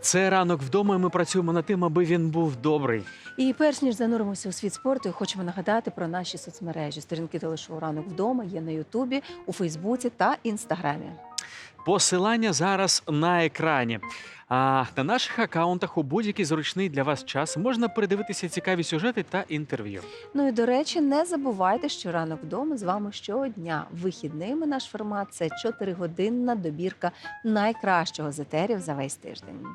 Це ранок вдома. і Ми працюємо над тим, аби він був добрий. І перш ніж зануримося у світ спорту, хочемо нагадати про наші соцмережі. Сторінки телешоу ранок вдома є на Ютубі, у Фейсбуці та Інстаграмі. Посилання зараз на екрані. А на наших акаунтах у будь-який зручний для вас час можна передивитися цікаві сюжети та інтерв'ю. Ну і до речі, не забувайте, що ранок вдома з вами щодня. Вихідними наш формат це 4-годинна добірка найкращого з етерів за весь тиждень.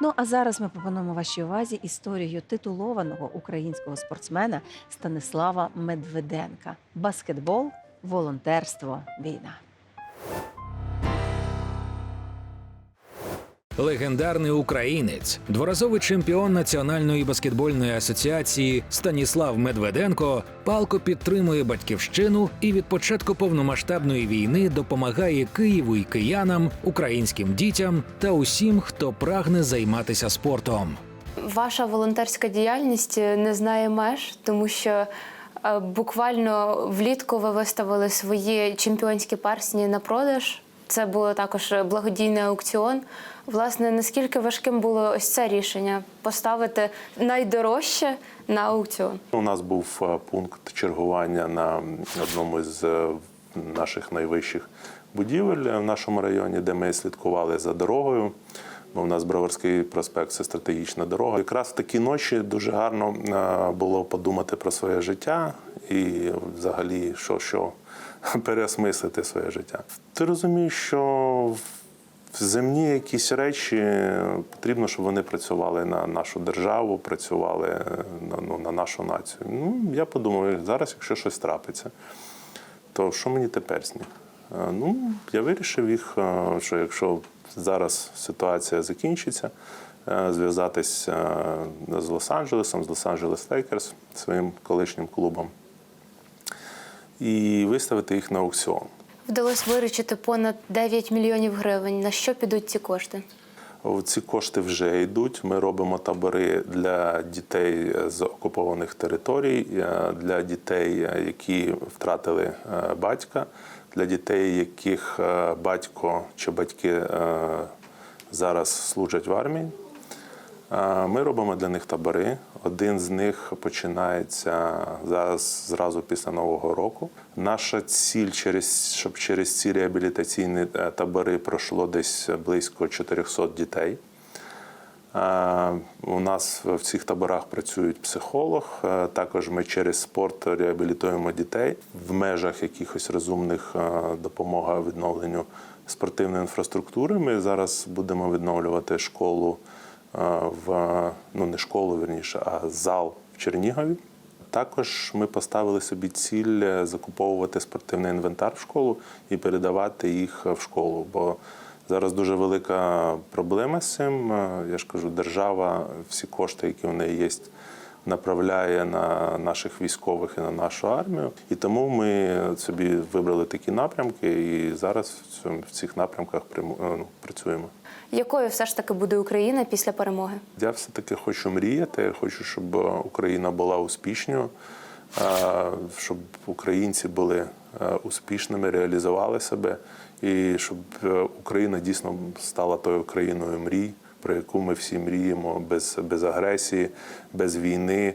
Ну а зараз ми пропонуємо вашій увазі історію титулованого українського спортсмена Станислава Медведенка. Баскетбол, волонтерство, війна. Легендарний українець, дворазовий чемпіон Національної баскетбольної асоціації Станіслав Медведенко палко підтримує батьківщину і від початку повномасштабної війни допомагає Києву і киянам, українським дітям та усім, хто прагне займатися спортом. Ваша волонтерська діяльність не знає меж, тому що е, буквально влітку ви виставили свої чемпіонські персні на продаж. Це було також благодійний аукціон. Власне, наскільки важким було ось це рішення поставити найдорожче на аукціон? У нас був е, пункт чергування на одному з е, наших найвищих будівель е, в нашому районі, де ми слідкували за дорогою. Бо в нас Броварський проспект це стратегічна дорога. Якраз в такі ночі дуже гарно е, було подумати про своє життя і взагалі, що, що переосмислити своє життя. Ти розумієш, що в земні якісь речі потрібно, щоб вони працювали на нашу державу, працювали е, на, ну, на нашу націю. Ну, я подумав, зараз, якщо щось трапиться, то що мені тепер з них? Е, Ну, я вирішив їх, е, що якщо зараз ситуація закінчиться, зв'язатись е, з Лос-Анджелесом, з Лос-Анджелес Лейкерс, своїм колишнім клубом, і виставити їх на аукціон. Вдалося виручити понад 9 мільйонів гривень. На що підуть ці кошти? Ці кошти вже йдуть. Ми робимо табори для дітей з окупованих територій, е, для дітей, е, які втратили е, батька, для дітей, яких батько чи батьки зараз служать в армії. Ми робимо для них табори. Один з них починається зараз зразу після Нового року. Наша ціль через щоб через ці реабілітаційні е, табори пройшло десь близько 400 дітей. У нас в цих таборах працюють психолог. Е, Також ми через спорт реабілітуємо дітей в межах якихось розумних е, допомога відновленню спортивної інфраструктури. Ми зараз будемо відновлювати школу в ну не школу, верніше, а зал в Чернігові. Також ми поставили собі ціль е, закуповувати спортивний інвентар в школу і передавати їх в школу. Бо зараз дуже велика проблема з цим. Е, Я ж кажу, держава всі кошти, які в неї є, направляє на наших військових і на нашу армію. І тому ми собі вибрали такі напрямки, і зараз в цих напрямках е, ну, працюємо. Якою все ж таки буде Україна після перемоги? Я все-таки хочу мріяти, я хочу, щоб е, Україна була успішною, е, щоб українці були успішними, реалізували себе, і щоб Україна дійсно стала тою країною мрій, про яку ми всі мріємо без, без агресії, без війни.